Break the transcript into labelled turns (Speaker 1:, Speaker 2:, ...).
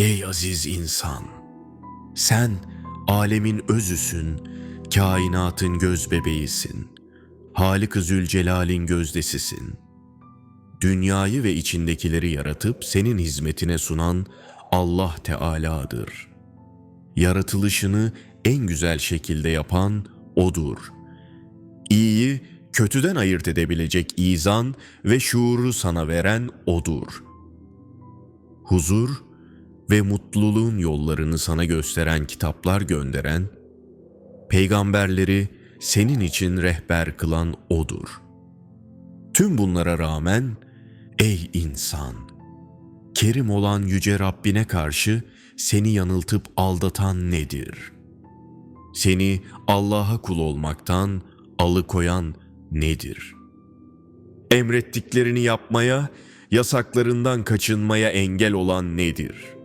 Speaker 1: Ey aziz insan! Sen alemin özüsün, kainatın göz bebeğisin. Halik-ı Zülcelal'in gözdesisin. Dünyayı ve içindekileri yaratıp senin hizmetine sunan Allah Teala'dır. Yaratılışını en güzel şekilde yapan O'dur. İyiyi kötüden ayırt edebilecek izan ve şuuru sana veren O'dur. Huzur ve mutluluğun yollarını sana gösteren kitaplar gönderen, peygamberleri senin için rehber kılan O'dur. Tüm bunlara rağmen ey insan, kerim olan yüce Rabbine karşı seni yanıltıp aldatan nedir? Seni Allah'a kul olmaktan alıkoyan nedir? Emrettiklerini yapmaya, yasaklarından kaçınmaya engel olan nedir?''